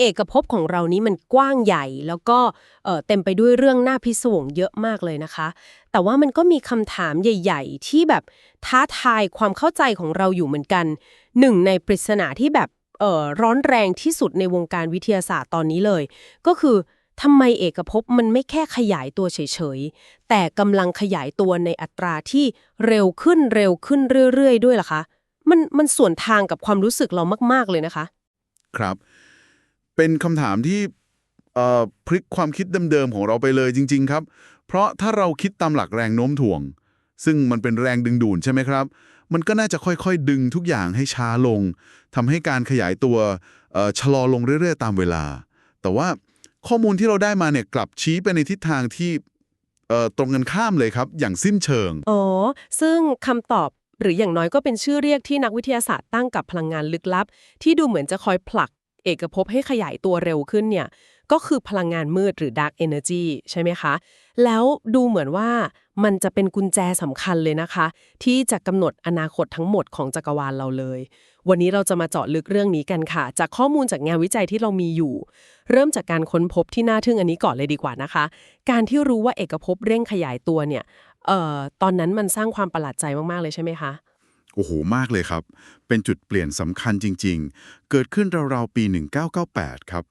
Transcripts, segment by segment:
เอกภพของเรานี้มันกว้างใหญ่ แล้วก็เต็มไปด้วยเรื่องน่าพิศวงเยอะมากเลยนะคะ แต่ว่ามันก็มีคำถามใหญ่ ๆ ที่แบบท้าทายความเข้าใจของเราอยู่เหมือนกัน หนึ่งในปริศนาที่แบบเร้อนแรงที่สุดในวงการวิทยาศาสตร์ตอนนี้เลย ก็คือทำไมเอกภพมันไม่แค่ขยายตัวเฉยๆ แต่กำลังขยายตัวในอัตราที่เร็วขึ้นเร็วขึ้นเรื่อยๆ ด้วยล่ะคะ มันมันส่วนทางกับความรู้สึกเรามากๆเลยนะคะ ครับ เป็นคำถามที่พลิกความคิดเดิมๆของเราไปเลยจริง ๆ ครับ เพราะถ้าเราคิดตามหลักแรงโน้มถ่วง ซึ่งมันเป็นแรงดึงดูดใช่ไหมครับ มันก็น่าจะค่อยๆ ดึงทุกอย่างให้ช้าลงทำให้การขยายตัวชะลอลงเรื่อยๆ ตามเวลา แต่ว่าข้อมูลที่เราได้มาเนี่ยกลับชี้ไปในทิศทางที่ตรงกันข้ามเลยครับ อย่างสิ้นเชิงอ๋อซึ่งคำตอบหรืออย่างน้อยก็เป็นชื่อเรียกที่นักวิทยาศาสตร์ตั้งกับพลังงานลึกลับ ที่ดูเหมือนจะคอยผลัก เอกภพให้ขยายตัวเร็วขึ้นเนี่ยก็คือพลังงานมืดหรือ dark energy ใช่ไหมคะ แล้วดูเหมือนว่ามันจะเป็นกุญแจสำคัญเลยนะคะ ที่จะกำหนดอนาคตทั้งหมดของจักรวาลเราเลย วันนี้เราจะมาเจาะลึกเรื่องนี้กันค่ะ จากข้อมูลจากงานวิจัยที่เรามีอยู่ เริ่มจากการค้นพบที่น่าทึ่งอันนี้ก่อนเลยดีกว่านะคะ การที่รู้ว่าเอกภพเร่งขยายตัวเนี่ยเอ่อตอนนั้นมันสร้างความประหลาดใจมากๆเลยใช่ไหมคะ โอ้โห มากเลยครับ เป็นจุดเปลี่ยนสำคัญจริง ๆ เกิดขึ้นราวๆปี 1998 ครับ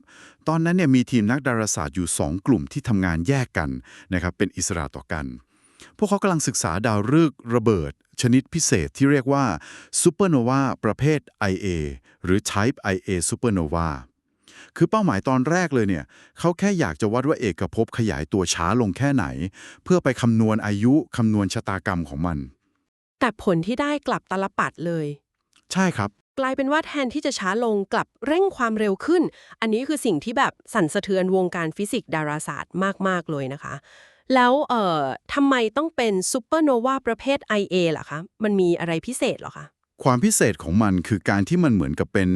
ตอนนั้นเนี่ยมีทีมนักดาราศาสตร์อยู่ 2 กลุ่มที่ทำงานแยกกันนะครับ เป็นอิสระต่อกัน พวกเขากำลังศึกษาดาวฤกษ์ระเบิด ชนิดพิเศษที่เรียกว่าซูเปอร์โนวาประเภท IA หรือ Type IA Supernova คือเป้าหมายตอนแรกเลยเนี่ยเขาแค่อยากจะวัดว่าเอกภพขยายตัวช้าลงแค่ไหน เพื่อไปคำนวณอายุคำนวณชะตากรรมของมัน แต่ผลที่ได้กลับตลปัดเลย ใช่ครับ กลายเป็นว่าแทนที่จะช้าลงกลับเร่งความเร็วขึ้น อันนี้คือสิ่งที่แบบสั่นสะเทือนวงการฟิสิกส์ดาราศาสตร์มาก ๆ เลยนะคะ แล้วเอ่อทำไมต้องเป็นซูเปอร์โนวาประเภท IA ล่ะคะ มันมีอะไรพิเศษเหรอคะ ความพิเศษของมันคือการที่มันเหมือนกับเป็น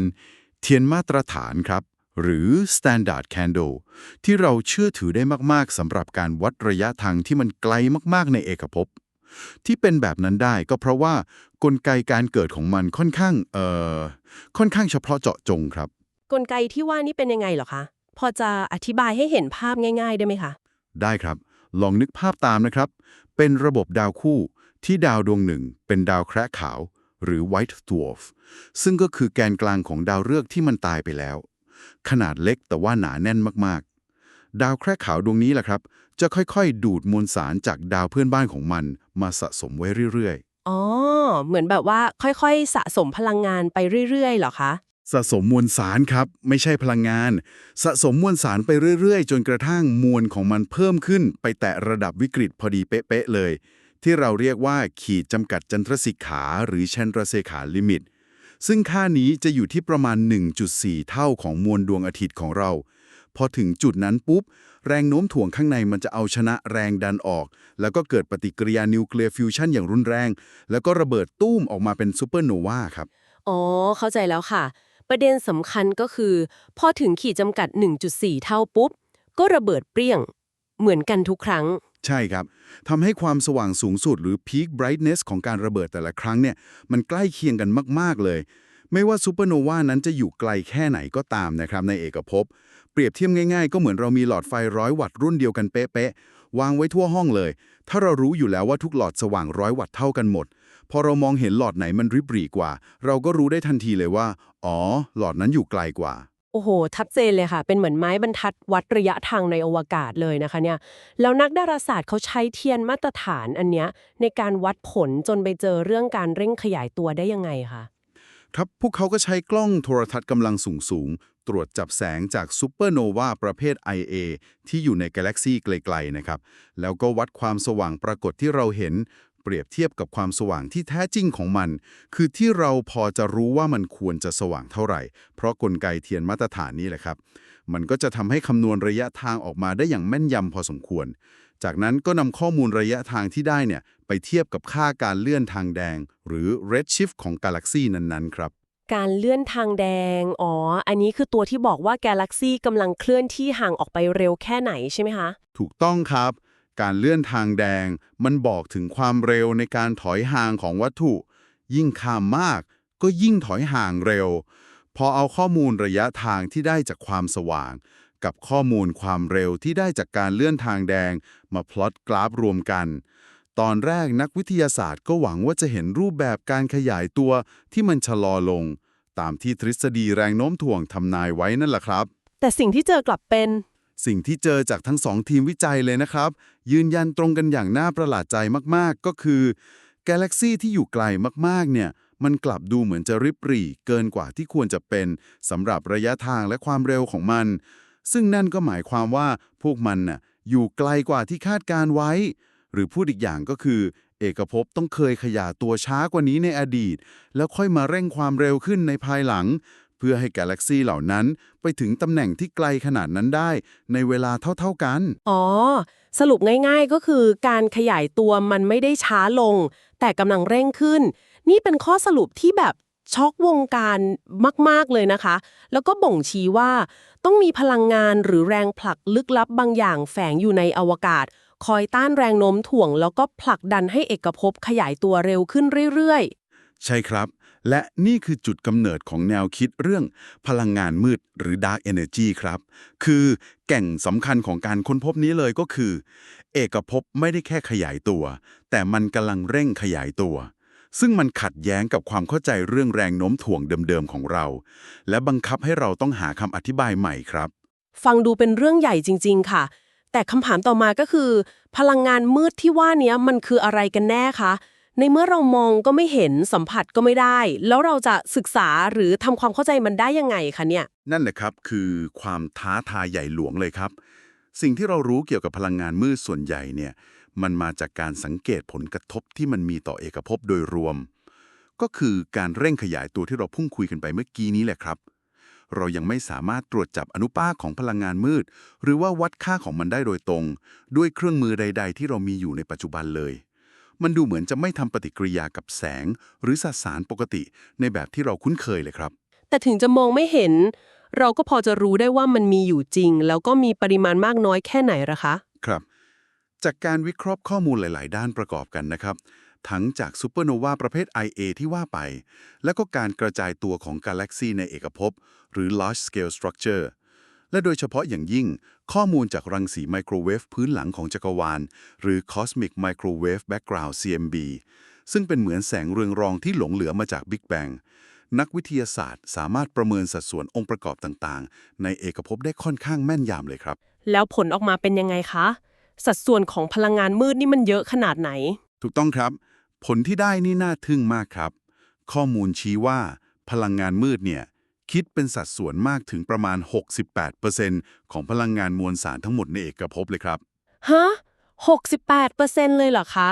เทียนมาตรฐานครับ หรือ standard candle ที่เราเชื่อถือได้มาก ๆสำหรับการวัดระยะทางที่มันไกลมาก ๆ ในเอกภพ ที่เป็นแบบนั้นได้ก็เพราะว่ากลไกการเกิดของมันค่อนข้างเอ่อค่อนข้างเฉพาะเจาะจงครับ กลไกที่ว่านี่เป็นยังไงเหรอคะ พอจะอธิบายให้เห็นภาพง่าย ๆ ได้ไหมคะ ได้ครับ ลองนึกภาพตามนะครับ เป็นระบบดาวคู่ที่ดาวดวงหนึ่ง เป็นดาวแคระขาว หรือ white dwarf ซึ่งก็คือแกนกลางของดาวฤกษ์ที่มันตายไปแล้ว ขนาดเล็กแต่ว่าหนาแน่นมากๆ ดาวแคระขาวดวงนี้แหละครับ จะค่อยๆ ดูดมวลสารจากดาวเพื่อนบ้านของมัน มาสะสมไว้เรื่อยอ๋อ เหมือนแบบว่าค่อยๆ สะสมพลังงานไปเรื่อยๆเหรอคะๆสะสมมวลสารครับ ไม่ใช่พลังงาน สะสมมวลสารไปเรื่อยๆ จนกระทั่งมวลของมันเพิ่มขึ้น ไปแตะระดับวิกฤตพอดีเป๊ะๆเลย ที่เราเรียกว่าขีดจำกัดจันทรสิกขา หรือชันตรเซขาลิมิต ซึ่งค่านี้จะอยู่ที่ประมาณ 1.4 เท่าของมวลดวงอาทิตย์ของเรา พอถึงจุดนั้นปุ๊บ แรงโน้มถ่วงข้างในมันจะเอาชนะแรงดันออก แล้วก็เกิดปฏิกิริยานิวเคลียร์ฟิวชันอย่างรุนแรง แล้วก็ระเบิดตุ้มออกมาเป็นซูเปอร์โนวาครับ อ๋อ เข้าใจแล้วค่ะ ประเด็นสำคัญก็คือ พอถึงขีดจำกัด 1.4 เท่าปุ๊บ ก็ระเบิดเปรี้ยง เหมือนกันทุกครั้ง ใช่ครับทำให้ความสว่างสูงสุดหรือ peak brightness ของการระเบิดแต่ละครั้งเนี่ยมันใกล้เคียงกันมาก ๆ เลย ไม่ว่าซูเปอร์โนวานั้นจะอยู่ไกลแค่ไหนก็ตามนะครับในเอกภพ เปรียบเทียบง่ายๆ ก็เหมือนเรามีหลอดไฟร้อยวัตต์รุ่นเดียวกันเป๊ะๆ วางไว้ทั่วห้องเลย ถ้าเรารู้อยู่แล้วว่าทุกหลอดสว่างร้อยวัตต์เท่ากันหมด พอเรามองเห็นหลอดไหนมันริบหรี่กว่า เราก็รู้ได้ทันทีเลยว่า อ๋อ หลอดนั้นอยู่ไกลกว่า โอ้โหชัดเจนเลยค่ะ เป็นเหมือนไม้บรรทัดวัดระยะทางในอวกาศเลยนะคะเนี่ยแล้วนักดาราศาสตร์เขาใช้เทียนมาตรฐานอันเนี้ยในการวัดผลจนไปเจอเรื่องการเร่งขยายตัวได้ยังไงคะ ครับ พวกเขาก็ใช้กล้องโทรทัศน์กำลังสูงสูงๆตรวจจับแสงจากซูเปอร์โนวาประเภท IA ที่อยู่ในกาแล็กซีไกลๆนะครับ แล้วก็วัดความสว่างปรากฏที่เราเห็น เปรียบเทียบกับความสว่างที่แท้จริงของมัน คือที่เราพอจะรู้ว่ามันควรจะสว่างเท่าไหร่ เพราะกลไกเทียนมาตรฐานนี้แหละครับ มันก็จะทำให้คำนวณระยะทางออกมาได้อย่างแม่นยำพอสมควร จากนั้นก็นำข้อมูลระยะทางที่ได้เนี่ยไปเทียบกับค่าการเลื่อนทางแดง หรือ redshift ของกาแล็กซีนั้นๆ ครับ การเลื่อนทางแดง อ๋อ อันนี้คือตัวที่บอกว่าแกาแล็กซี่กำลังเคลื่อนที่ห่างออกไปเร็วแค่ไหนใช่ไหมคะ ถูกต้องครับ การเลื่อนทางแดง มันบอกถึงความเร็วในการถอยห่างของวัตถุ ยิ่งข้ามมาก ก็ยิ่งถอยห่างเร็ว พอเอาข้อมูลระยะทางที่ได้จากความสว่าง กับข้อมูลความเร็วที่ได้จากการเลื่อนทางแดง มาพลอตกราฟรวมกัน ตอนแรกนักวิทยาศาสตร์ก็หวังว่าจะเห็นรูปแบบการขยายตัวที่มันชะลอลง ตามที่ทฤษฎีแรงโน้มถ่วงทำนายไว้นั่นแหละครับ แต่สิ่งที่เจอกลับเป็น สิ่งที่เจอจากทั้งสองทีมวิจัยเลยนะครับ ยืนยันตรงกันอย่างน่าประหลาดใจมากๆ ก็คือกาแล็กซีที่อยู่ไกลมากๆ เนี่ย มันกลับดูเหมือนจะริบหรี่เกินกว่าที่ควรจะเป็นสำหรับระยะทางและความเร็วของมัน ซึ่งนั่นก็หมายความว่าพวกมันน่ะอยู่ไกลกว่าที่คาดการไว้ หรือพูดอีกอย่างก็คือ เอกภพต้องเคยขยายตัวช้ากว่านี้ในอดีต แล้วค่อยมาเร่งความเร็วขึ้นในภายหลัง เพื่อให้กาแล็กซีเหล่านั้นไปถึงตำแหน่งที่ไกลขนาดนั้นได้ ในเวลาเท่าๆกัน อ๋อ สรุปง่ายๆก็คือการขยายตัวมันไม่ได้ช้าลง แต่กำลังเร่งขึ้น นี่เป็นข้อสรุปที่แบบ ช็อกวงการมาก ๆ เลยนะคะ แล้วก็บ่งชี้ว่าต้องมีพลังงานหรือแรงผลักลึกลับบางอย่างแฝงอยู่ในอวกาศ คอยต้านแรงโน้มถ่วง แล้วก็ผลักดันให้เอกภพขยายตัวเร็วขึ้นเรื่อย ๆ ใช่ครับ และนี่คือจุดกำเนิดของแนวคิดเรื่องพลังงานมืดหรือ Dark Energy ครับ คือแก่งสำคัญของการค้นพบนี้เลยก็คือ เอกภพไม่ได้แค่ขยายตัว แต่มันกำลังเร่งขยายตัว ซึ่งมันขัดแย้งกับความเข้าใจเรื่องแรงโน้มถ่วงเดิมๆของเรา และบังคับให้เราต้องหาคำอธิบายใหม่ครับ ฟังดูเป็นเรื่องใหญ่จริง ๆ ค่ะ แต่คำถามต่อมาก็คือ พลังงานมืดที่ว่าเนี้ยมันคืออะไรกันแน่คะ ในเมื่อเรามองก็ไม่เห็นสัมผัสก็ไม่ได้ แล้วเราจะศึกษาหรือทำความเข้าใจมันได้ยังไงคะเนี่ย นั่นแหละครับคือความท้าทายใหญ่หลวงเลยครับ สิ่งที่เรารู้เกี่ยวกับพลังงานมืดส่วนใหญ่เนี่ย มันมาจากการสังเกตผลกระทบที่มันมีต่อเอกภพโดยรวม ก็คือการเร่งขยายตัวที่เราพุ่งคุยกันไปเมื่อกี้นี้แหละครับ เรายังไม่สามารถตรวจจับอนุภาคของพลังงานมืด หรือว่าวัดค่าของมันได้โดยตรง ด้วยเครื่องมือใด ๆ ที่เรามีอยู่ในปัจจุบันเลย มันดูเหมือนจะไม่ทำปฏิกิริยากับแสง หรือสสารปกติในแบบที่เราคุ้นเคยเลยครับ แต่ถึงจะมองไม่เห็น เราก็พอจะรู้ได้ว่ามันมีอยู่จริง แล้วก็มีปริมาณมากน้อยแค่ไหนละคะ จากการวิเคราะห์ข้อมูลหลาย ๆ ด้านประกอบกันนะครับ ทั้งจากซูเปอร์โนวาประเภท IA ที่ว่าไป แล้วก็การกระจายตัวของกาแล็กซีในเอกภพหรือ large scale structure และโดยเฉพาะอย่างยิ่ง ข้อมูลจากรังสีไมโครเวฟพื้นหลังของจักรวาล หรือ cosmic microwave background CMB ซึ่งเป็นเหมือนแสงเรืองรองที่หลงเหลือมาจาก Big Bang นักวิทยาศาสตร์สามารถประเมินสัดส่วนองค์ประกอบต่าง ๆ ในเอกภพได้ค่อนข้างแม่นยำเลยครับ แล้วผลออกมาเป็นยังไงคะ สัดส่วนของพลังงานมืดนี่มันเยอะขนาดไหน ถูกต้องครับ ผลที่ได้นี่น่าทึ่งมากครับ ข้อมูลชี้ว่าพลังงานมืดเนี่ยคิดเป็นสัดส่วนมากถึงประมาณ 68%ของพลังงานมวลสารทั้งหมดในเอกภพเลยครับ ฮะ 68%เลยเหรอคะ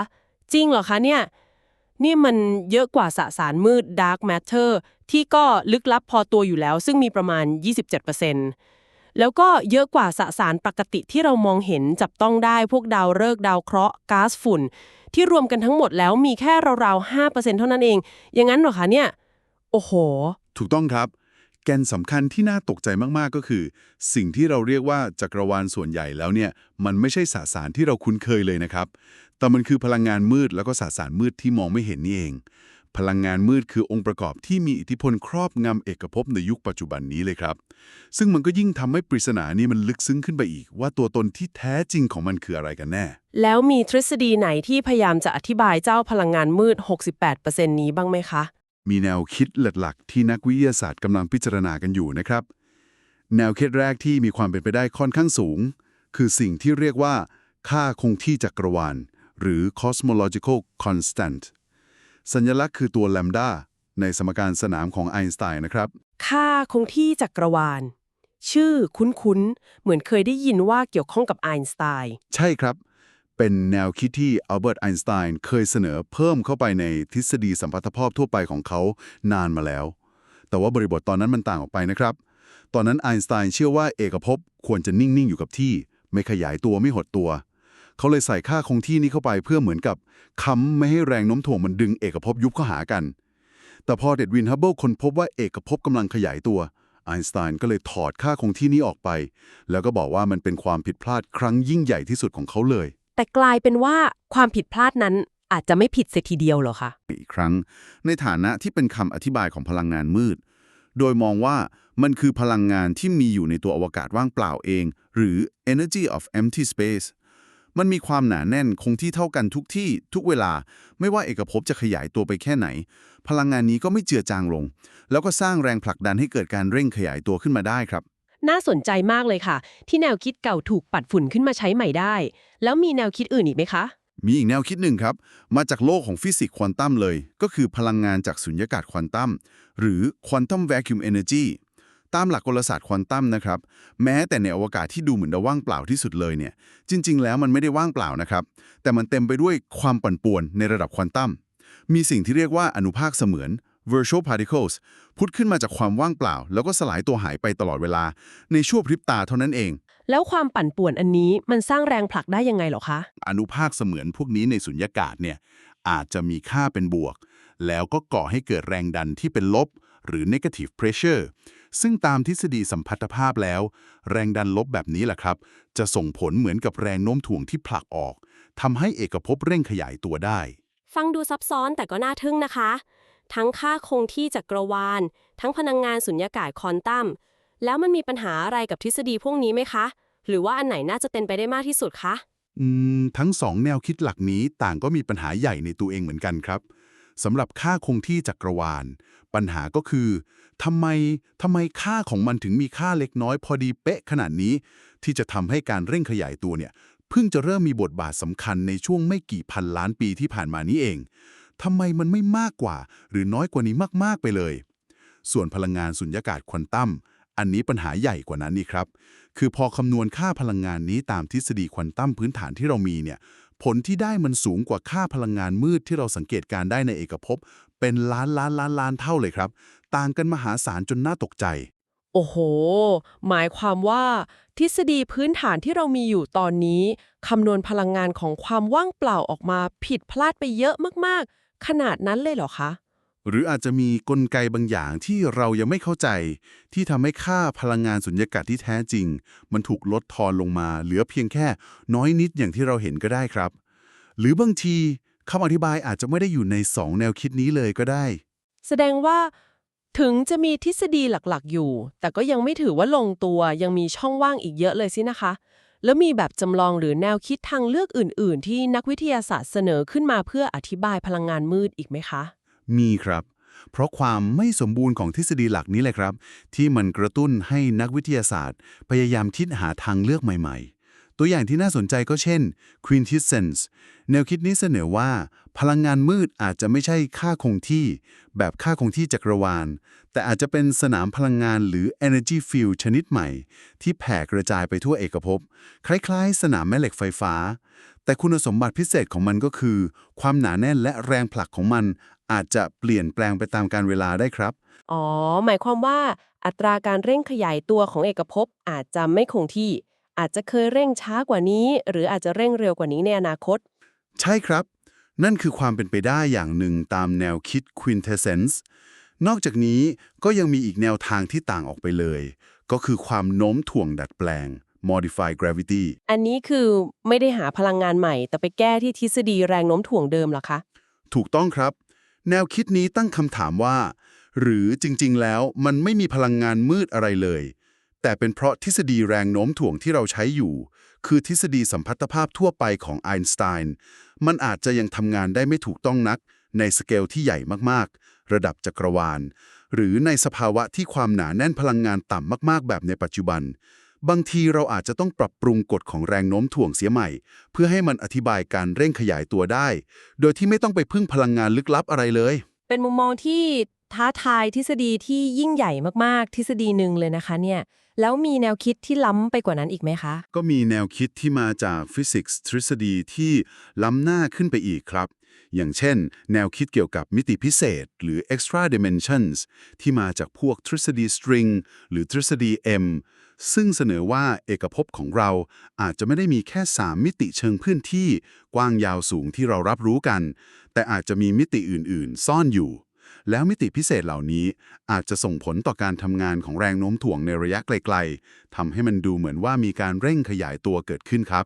จริงเหรอคะเนี่ย นี่มันเยอะกว่าสสารมืด Dark Matter ที่ก็ลึกลับพอตัวอยู่แล้ว ซึ่งมีประมาณ 27% แล้วก็เยอะกว่าสสารปกติที่เรามองเห็นจับต้องได้พวกดาวฤกษ์ดาวเคราะห์ก๊าซฝุ่น ที่รวมกันทั้งหมดแล้วมีแค่ราวๆ5%เท่านั้นเอง อย่างนั้นเหรอคะเนี่ย โอ้โห ถูกต้องครับ แกนสำคัญที่น่าตกใจมากๆก็คือ สิ่งที่เราเรียกว่าจักรวาลส่วนใหญ่แล้วเนี่ย มันไม่ใช่สสารที่เราคุ้นเคยเลยนะครับ แต่มันคือพลังงานมืดแล้วก็สสารมืดที่มองไม่เห็นนี่เอง พลังงานมืดคือองค์ประกอบที่มีอิทธิพลครอบงำเอกภพในยุคปัจจุบันนี้เลยครับ ซึ่งมันก็ยิ่งทำให้ปริศนานี้มันลึกซึ้งขึ้นไปอีก ว่าตัวตนที่แท้จริงของมันคืออะไรกันแน่ แล้วมีทฤษฎีไหนที่พยายามจะอธิบายเจ้าพลังงานมืด 68%นี้บ้างไหมคะ มีแนวคิดหลักๆ ที่นักวิทยาศาสตร์กำลังพิจารณากันอยู่นะครับ แนวคิดแรกที่มีความเป็นไปได้ค่อนข้างสูง คือสิ่งที่เรียกว่าค่าคงที่จักรวาลหรือ cosmological constant สัญลักษณ์คือตัวแลมดาในสมการสนามของไอน์สไตน์นะครับ ค่าคงที่จักรวาล ชื่อคุ้นๆ เหมือนเคยได้ยินว่าเกี่ยวข้องกับไอน์สไตน์ใช่ครับ เป็นแนวคิดที่อัลเบิร์ตไอน์สไตน์เคยเสนอเพิ่มเข้าไปในทฤษฎีสัมพัทธภาพทั่วไปของเขานานมาแล้ว แต่ว่าบริบทตอนนั้นมันต่างออกไปนะครับ ตอนนั้นไอน์สไตน์เชื่อว่าเอกภพควรจะนิ่ง ๆ อยู่กับที่ ไม่ขยายตัวไม่หดตัว เขาเลยใส่ค่าคงที่นี้เข้าไปเพื่อเหมือนกับค้ำไม่ให้แรงโน้มถ่วงมันดึงเอกภพยุบเข้าหากัน แต่พอเดดวินฮับเบิลค้นพบว่าเอกภพกำลังขยายตัวไอน์สไตน์ก็เลยถอดค่าคงที่นี้ออกไป แล้วก็บอกว่ามันเป็นความผิดพลาดครั้งยิ่งใหญ่ที่สุดของเขาเลย แต่กลายเป็นว่าความผิดพลาดนั้นอาจจะไม่ผิดเสียทีเดียวเหรอคะ อีกครั้ง ในฐานะที่เป็นคำอธิบายของพลังงานมืด โดยมองว่ามันคือพลังงานที่มีอยู่ในตัวอวกาศว่างเปล่าเอง หรือ energy of empty space มันมีความหนาแน่นคงที่เท่ากันทุกที่ทุกเวลา ไม่ว่าเอกภพจะขยายตัวไปแค่ไหน พลังงานนี้ก็ไม่เจือจางลง แล้วก็สร้างแรงผลักดันให้เกิดการเร่งขยายตัวขึ้นมาได้ครับ น่าสนใจมากเลยค่ะ ที่แนวคิดเก่าถูกปัดฝุ่นขึ้นมาใช้ใหม่ได้ แล้วมีแนวคิดอื่นอีกไหมคะ มีอีกแนวคิดหนึ่งครับ มาจากโลกของฟิสิกส์ควอนตัมเลย ก็คือพลังงานจากสุญญากาศควอนตัมหรือ Quantum Vacuum Energy ตามหลักกลศาสตร์ควอนตัมนะครับ แม้แต่ในอวกาศที่ดูเหมือนจะว่างเปล่าที่สุดเลยเนี่ย จริง ๆ แล้วมันไม่ได้ว่างเปล่านะครับ แต่มันเต็มไปด้วยความปั่นป่วนในระดับควอนตัม มีสิ่งที่เรียกว่าอนุภาคเสมือน virtual particles พุทธขึ้นมาจากความว่างเปล่า แล้วก็สลายตัวหายไปตลอดเวลา ในชั่วพริบตาเท่านั้นเอง แล้วความปั่นป่วนอันนี้มันสร้างแรงผลักได้ยังไงเหรอคะ อนุภาคเสมือนพวกนี้ในสุญญากาศเนี่ยอาจจะมีค่าเป็นบวก แล้วก็ก่อให้เกิดแรงดันที่เป็นลบ หรือ negative pressure ซึ่งตามทฤษฎีสัมพัทธภาพแล้ว แรงดันลบแบบนี้แหละครับ จะส่งผลเหมือนกับแรงโน้มถ่วงที่ผลักออกทำให้เอกภพเร่งขยายตัวได้ ฟังดูซับซ้อนแต่ก็น่าทึ่งนะคะ ทั้งค่าคงที่จักรวาล ทั้งพลังงานสุญญากาศควอนตัมแล้วมันมีปัญหาอะไรกับทฤษฎีพวกนี้ไหมคะ หรือว่าอันไหนน่าจะเป็นไปได้มากที่สุดคะอืมทั้งสองแนวคิดหลักนี้ต่างก็มีปัญหาใหญ่ในตัวเองเหมือนกันครับสำหรับค่าคงที่จักรวาล ปัญหาก็คือ ทำไมทำไมค่าของมันถึงมีค่าเล็กน้อยพอดีเป๊ะขนาดนี้ ที่จะทำให้การเร่งขยายตัวเนี่ยเพิ่งจะเริ่มมีบทบาทสำคัญในช่วงไม่กี่พันล้านปีที่ผ่านมานี้เองทำไมมันไม่มากกว่า หรือน้อยกว่านี้มาก ๆ ไปเลย ส่วนพลังงานสุญญากาศควอนตัม อันนี้ปัญหาใหญ่กว่านั้นนี่ครับ คือพอคำนวณค่าพลังงานนี้ตามทฤษฎีควอนตัมพื้นฐานที่เรามีเนี่ย ผลที่ได้มันสูงกว่าค่าพลังงานมืดที่เราสังเกตการได้ในเอกภพเป็นล้านล้านล้านล้านเท่าเลยครับ ต่างกันมหาศาลจนน่าตกใจ โอ้โห หมายความว่า ทฤษฎีพื้นฐานที่เรามีอยู่ตอนนี้คำนวณพลังงานของความว่างเปล่าออกมาผิดพลาดไปเยอะมากๆ ขนาดนั้นเลยเหรอคะหรืออาจจะมีกลไกบางอย่างที่เรายังไม่เข้าใจ ที่ทำให้ค่าพลังงานสุญญากาศที่แท้จริง มันถูกลดทอนลงมา เหลือเพียงแค่น้อยนิดอย่างที่เราเห็นก็ได้ครับ หรือบางทีคำอธิบายอาจจะไม่ได้อยู่ในสองแนวคิดนี้เลยก็ได้ แสดงว่า ถึงจะมีทฤษฎีหลักๆอยู่ แต่ก็ยังไม่ถือว่าลงตัวยังมีช่องว่างอีกเยอะเลยสินะคะ แล้วมีแบบจำลองหรือแนวคิดทางเลือกอื่น ๆ ที่นักวิทยาศาสตร์เสนอขึ้นมาเพื่ออธิบายพลังงานมืดอีกไหมคะ มีครับ เพราะความไม่สมบูรณ์ของทฤษฎีหลักนี้แหละครับ ที่มันกระตุ้นให้นักวิทยาศาสตร์ พยายามคิดหาทางเลือกใหม่ ๆ ตัวอย่างที่น่าสนใจก็เช่น quintessence แนวคิดนี้เสนอว่า พลังงานมืดอาจจะไม่ใช่ค่าคงที่ แบบค่าคงที่จักรวาล แต่อาจจะเป็นสนามพลังงานหรือ energy field ชนิดใหม่ ที่แผ่กระจายไปทั่วเอกภพ คล้ายๆ สนามแม่เหล็กไฟฟ้า แต่คุณสมบัติพิเศษของมันก็คือ ความหนาแน่นและแรงผลักของมันอาจจะเปลี่ยนแปลงไปตามการเวลาได้ครับ อ๋อ หมายความว่าอัตราการเร่งขยายตัวของเอกภพอาจจะไม่คงที่ อาจจะเคยเร่งช้ากว่านี้ หรืออาจจะเร่งเร็วกว่านี้ในอนาคต ใช่ครับ นั่นคือความเป็นไปได้อย่างหนึ่งตามแนวคิด quintessence นอกจากนี้ก็ยังมีอีกแนวทางที่ต่างออกไปเลย ก็คือความโน้มถ่วงดัดแปลง modify gravity อันนี้คือไม่ได้หาพลังงานใหม่ แต่ไปแก้ที่ทฤษฎีแรงโน้มถ่วงเดิมเหรอคะ ถูกต้องครับ แนวคิดนี้ตั้งคำถามว่า หรือจริงๆแล้วมันไม่มีพลังงานมืดอะไรเลย แต่เป็นเพราะทฤษฎีแรงโน้มถ่วงที่เราใช้อยู่ คือทฤษฎีสัมพัทธภาพทั่วไปของไอน์สไตน์มันอาจจะยังทำงานได้ไม่ถูกต้องนัก ในสเกลที่ใหญ่มากๆ ระดับจักรวาล หรือในสภาวะที่ความหนาแน่นพลังงานต่ำมากๆ แบบในปัจจุบัน บางทีเราอาจจะต้องปรับปรุงกฎของแรงโน้มถ่วงเสียใหม่ เพื่อให้มันอธิบายการเร่งขยายตัวได้ โดยที่ไม่ต้องไปพึ่งพลังงานลึกลับอะไรเลย เป็นมุมมองที่ท้าทายทฤษฎีที่ยิ่งใหญ่มากๆ ทฤษฎีหนึ่งเลยนะคะเนี่ย แล้วมีแนวคิดที่ล้ำไปกว่านั้นอีกไหมคะ ก็มีแนวคิดที่มาจากฟิสิกส์ทฤษฎีที่ล้ำหน้าขึ้นไปอีกครับ อย่างเช่น แนวคิดเกี่ยวกับมิติพิเศษ หรือ extra dimensions ที่มาจากพวกทฤษฎีสตริงหรือทฤษฎี M ซึ่งเสนอว่าเอกภพของเราอาจจะไม่ได้มีแค่ 3 มิติเชิงพื้นที่ กว้างยาวสูงที่เรารับรู้กัน แต่อาจจะมีมิติอื่น ๆ ซ่อนอยู่ แล้วมิติพิเศษเหล่านี้อาจจะส่งผลต่อการทำงานของแรงโน้มถ่วงในระยะไกลๆทำให้มันดูเหมือนว่ามีการเร่งขยายตัวเกิดขึ้นครับ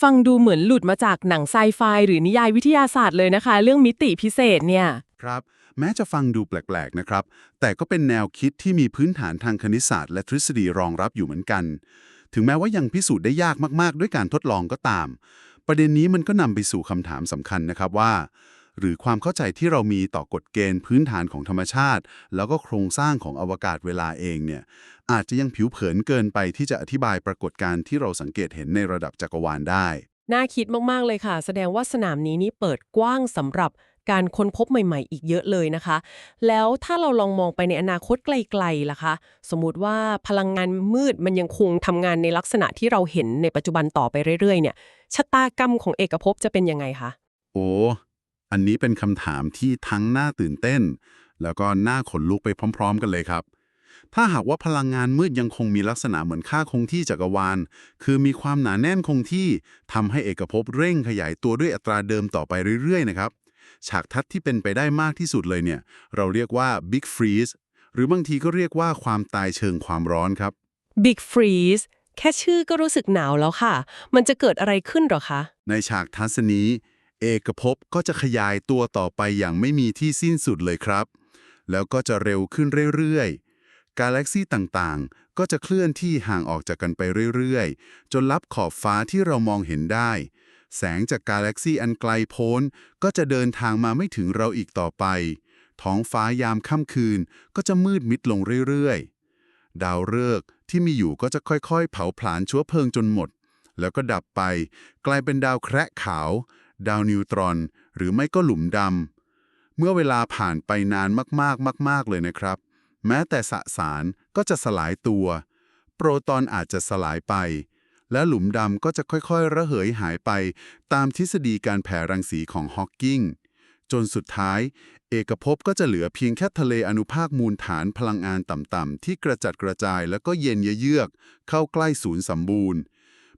ฟังดูเหมือนหลุดมาจากหนังไซไฟหรือนิยายวิทยาศาสตร์เลยนะคะ เรื่องมิติพิเศษเนี่ย ครับ แม้จะฟังดูแปลกๆนะครับ แต่ก็เป็นแนวคิดที่มีพื้นฐานทางคณิตศาสตร์ และทฤษฎีรองรับอยู่เหมือนกัน ถึงแม้ว่ายังพิสูจน์ได้ยากมากๆ ด้วยการทดลองก็ตาม ประเด็นนี้มันก็นำไปสู่คำถามสำคัญนะครับว่า หรือความเข้าใจที่เรามีต่อกฎเกณฑ์พื้นฐานของธรรมชาติ แล้วก็โครงสร้างของอวกาศเวลาเองเนี่ยอาจจะยังผิวเผินเกินไปที่จะอธิบายปรากฏการณ์ที่เราสังเกตเห็นในระดับจักรวาลได้ น่าคิดมาก ๆ เลยค่ะ แสดงว่าสนามนี้นี่เปิดกว้างสำหรับการค้นพบใหม่ ๆ อีกเยอะเลยนะคะ แล้วถ้าเราลองมองไปในอนาคตไกลๆล่ะคะ สมมุติว่าพลังงานมืดมันยังคงทำงานในลักษณะที่เราเห็นในปัจจุบันต่อไปเรื่อย ๆ เนี่ย ชะตากรรมของเอกภพจะเป็นยังไงคะ โอ้ อันนี้เป็นคำถามที่ทั้งน่าตื่นเต้น แล้วก็น่าขนลุกไปพร้อม ๆ กันเลยครับ ถ้าหากว่าพลังงานมืดยังคงมีลักษณะเหมือนค่าคงที่จักรวาล คือมีความหนาแน่นคงที่ทำให้เอกภพเร่งขยายตัวด้วยอัตราเดิมต่อไปเรื่อยๆนะครับฉากทัศน์ที่เป็นไปได้มากที่สุดเลยเนี่ย เราเรียกว่า Big Freeze หรือบางทีก็เรียกว่าความตายเชิงความร้อนครับ Big Freeze แค่ชื่อก็รู้สึกหนาวแล้วค่ะ มันจะเกิดอะไรขึ้นหรอคะ ในฉากทัศนี้ เอกภพก็จะขยายตัวต่อไปอย่างไม่มีที่สิ้นสุดเลยครับ แล้วก็จะเร็วขึ้นเรื่อยๆ กาแล็กซีต่างๆ ก็จะเคลื่อนที่ห่างออกจากกันไปเรื่อยๆ จนลับขอบฟ้าที่เรามองเห็นได้ แสงจากกาแล็กซีอันไกลโพ้น ก็จะเดินทางมาไม่ถึงเราอีกต่อไป ท้องฟ้ายามค่ำคืนก็จะมืดมิดลงเรื่อยๆ ดาวฤกษ์ที่มีอยู่ก็จะค่อยๆ เผาผลาญเชื้อเพลิงจนหมด แล้วก็ดับไป กลายเป็นดาวแคระขาว ดาวนิวตรอน หรือไม่ก็หลุมดำ เมื่อเวลาผ่านไปนานมากๆ มาก ๆ เลยนะครับ แม้แต่สสารก็จะสลายตัว โปรตอนอาจจะสลายไป และหลุมดำก็จะค่อย ๆ ระเหยหายไป ตามทฤษฎีการแผ่รังสีของฮอว์กิงจนสุดท้าย เอกภพก็จะเหลือเพียงแค่ทะเลอนุภาคมูลฐานพลังงานต่ำๆที่กระจัดกระจายแล้วก็เย็นเยือก เข้าใกล้ศูนย์สมบูรณ์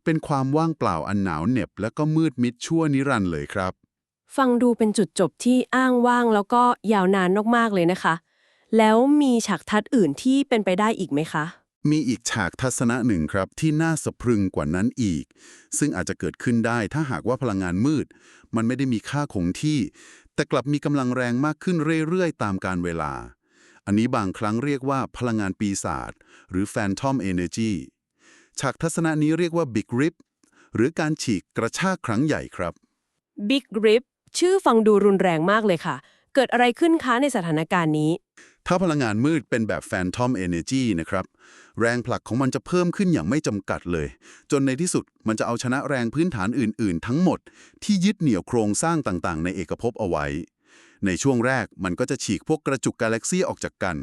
เป็นความว่างเปล่าอันหนาวเหน็บ และก็มืดมิดชั่วนิรันดร์เลยครับ ฟังดูเป็นจุดจบที่อ้างว่างแล้วก็ยาวนานมากๆเลยนะคะ แล้วมีฉากทัศน์อื่นที่เป็นไปได้อีกไหมคะ มีอีกฉากทัศนะหนึ่งครับที่น่าสะพรึงกว่านั้นอีก ซึ่งอาจจะเกิดขึ้นได้ถ้าหากว่าพลังงานมืด มันไม่ได้มีค่าคงที่ แต่กลับมีกำลังแรงมากขึ้นเรื่อยๆ ตามการเวลา อันนี้บางครั้งเรียกว่าพลังงานปีศาจหรือ Phantom Energy ฉากทัศนะนี้เรียกว่า Big Rip หรือการฉีกกระชากครั้งใหญ่ครับ Big Rip ชื่อฟังดูรุนแรงมากเลยค่ะ เกิดอะไรขึ้นคะในสถานการณ์นี้ ถ้าพลังงานมืดเป็นแบบ Phantom Energy นะครับ แรงผลักของมันจะเพิ่มขึ้นอย่างไม่จำกัดเลย จนในที่สุดมันจะเอาชนะแรงพื้นฐานอื่น ๆ ทั้งหมด ที่ยึดเหนี่ยวโครงสร้างต่างๆ ในเอกภพเอาไว้ ในช่วงแรกมันก็จะฉีกพวกกระจุกกาแล็กซี่ออกจากกัน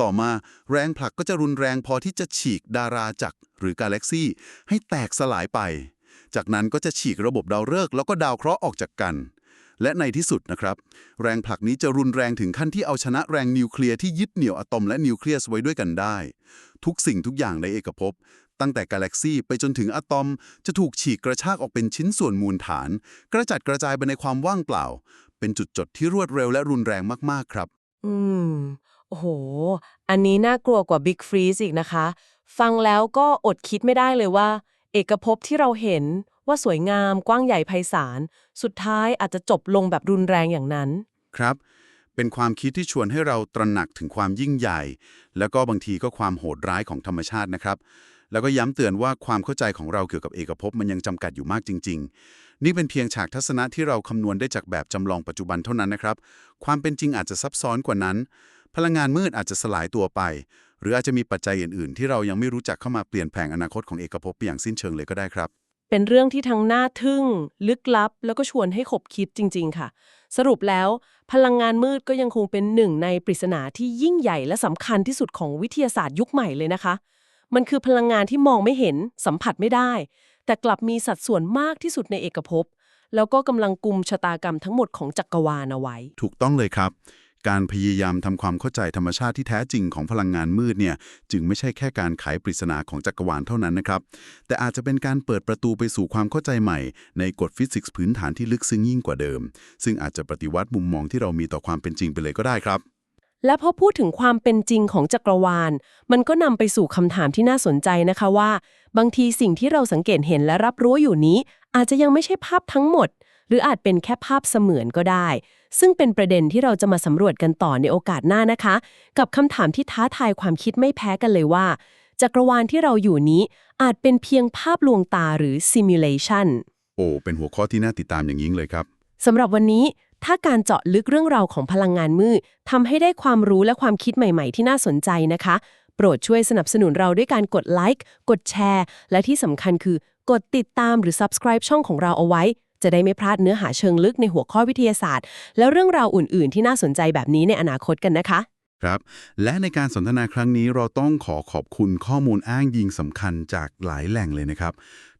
ต่อมาแรงผลักก็จะรุนแรงพอที่จะฉีกดาราจักรหรือกาแล็กซี่ให้แตกสลายไป จากนั้นก็จะฉีกระบบดาวฤกษ์แล้วก็ดาวเคราะห์ออกจากกัน และในที่สุดนะครับ แรงผลักนี้จะรุนแรงถึงขั้นที่เอาชนะแรงนิวเคลียร์ที่ยึดเหนี่ยวอะตอมและนิวเคลียสไว้ด้วยกันได้ ทุกสิ่งทุกอย่างในเอกภพตั้งแต่กาแล็กซี่ไปจนถึงอะตอมจะถูกฉีกกระชากออกเป็นชิ้นส่วนมูลฐาน กระจัดกระจายไปในความว่างเปล่า เป็นจุดจดที่รวดเร็วและรุนแรงมากๆครับ อืม โอ้โห อันนี้น่ากลัวกว่า Big Freeze อีกนะคะ ฟังแล้วก็อดคิดไม่ได้เลยว่า เอกภพที่เราเห็นว่าสวยงามกว้างใหญ่ไพศาล สุดท้ายอาจจะจบลงแบบรุนแรงอย่างนั้น ครับ เป็นความคิดที่ชวนให้เราตระหนักถึงความยิ่งใหญ่ แล้วก็บางทีก็ความโหดร้ายของธรรมชาตินะครับ แล้วก็ย้ำเตือนว่าความเข้าใจของเราเกี่ยวกับเอกภพมันยังจำกัดอยู่มากจริง ๆ นี่เป็นเพียงฉากทัศนะที่เราคำนวณได้จากแบบจำลองปัจจุบันเท่านั้นนะครับ ความเป็นจริงอาจจะซับซ้อนกว่านั้น พลังงานมืดอาจจะสลายตัวไป หรืออาจจะมีปัจจัยอื่นๆ ที่เรายังไม่รู้จักเข้ามาเปลี่ยนแปลงอนาคตของเอกภพไปอย่างสิ้นเชิงเลยก็ได้ครับ เป็นเรื่องที่ทั้งน่าทึ่ง ลึกลับ แล้วก็ชวนให้ขบคิดจริง ๆ ค่ะ สรุปแล้ว พลังงานมืดก็ยังคงเป็นหนึ่งในปริศนาที่ยิ่งใหญ่และสำคัญที่สุดของวิทยาศาสตร์ยุคใหม่เลยนะคะ มันคือพลังงานที่มองไม่เห็น สัมผัสไม่ได้ แต่กลับมีสัดส่วนมากที่สุดในเอกภพแล้วก็กำลังกุมชะตากรรมทั้งหมดของจักรวาลเอาไว้ ถูกต้องเลยครับ การพยายามทำความเข้าใจธรรมชาติที่แท้จริงของพลังงานมืดเนี่ยจึงไม่ใช่แค่การไขปริศนาของจักรวาลเท่านั้นนะครับ แต่อาจจะเป็นการเปิดประตูไปสู่ความเข้าใจใหม่ ในกฎฟิสิกส์พื้นฐานที่ลึกซึ้งยิ่งกว่าเดิม ซึ่งอาจจะปฏิวัติมุมมองที่เรามีต่อความเป็นจริงไปเลยก็ได้ครับ และพอพูดถึงความเป็นจริงของจักรวาล มันก็นำไปสู่คำถามที่น่าสนใจนะคะว่า บางทีสิ่งที่เราสังเกตเห็นและรับรู้อยู่นี้ อาจจะยังไม่ใช่ภาพทั้งหมด หรืออาจเป็นแค่ภาพเสมือนก็ได้ ซึ่งเป็นประเด็นที่เราจะมาสำรวจกันต่อในโอกาสหน้านะคะ กับคำถามที่ท้าทายความคิดไม่แพ้กันเลยว่า จักรวาลที่เราอยู่นี้อาจเป็นเพียงภาพลวงตาหรือ simulation โอ้ เป็นหัวข้อที่น่าติดตามอย่างยิ่งเลยครับสำหรับวันนี้ ถ้าการเจาะลึกเรื่องราวของพลังงานมืดทำให้ได้ความรู้และความคิดใหม่ๆ ที่น่าสนใจนะคะ โปรดช่วยสนับสนุนเราด้วยการกดไลค์กดแชร์ และที่สำคัญคือกดติดตามหรือ subscribe ช่องของเราเอาไว้ จะได้ไม่พลาดเนื้อหาเชิงลึกในหัวข้อวิทยาศาสตร์ และเรื่องราวอื่น ๆ ที่น่าสนใจแบบนี้ในอนาคตกันนะคะครับและในการสนทนาครั้งนี้เราต้องขอขอบคุณข้อมูลอ้างยิงสำคัญจากหลายแหล่งเลยนะครับ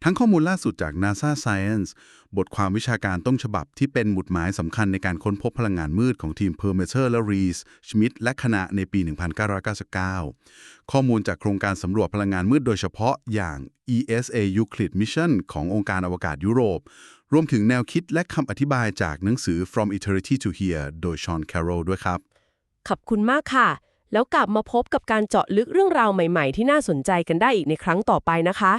ทั้งข้อมูลล่าสุดจาก NASA Science บทความวิชาการต้นฉบับที่เป็นหมุดหมายสำคัญในการค้นพบพลังงานมืดของทีม Permeter และ Rees Schmidt และคณะในปี 1999 ข้อมูลจากโครงการสำรวจพลังงานมืดโดยเฉพาะอย่าง ESA Euclid Mission ขององค์การอวกาศยุโรป รวมถึงแนวคิดและคำอธิบายจากหนังสือ From Eternity to Here โดยชอนแคโรลด้วยครับ ขอบคุณมากค่ะ แล้วกลับมาพบกับการเจาะลึกเรื่องราวใหม่ ๆ ที่น่าสนใจกันได้อีกในครั้งต่อไปนะคะ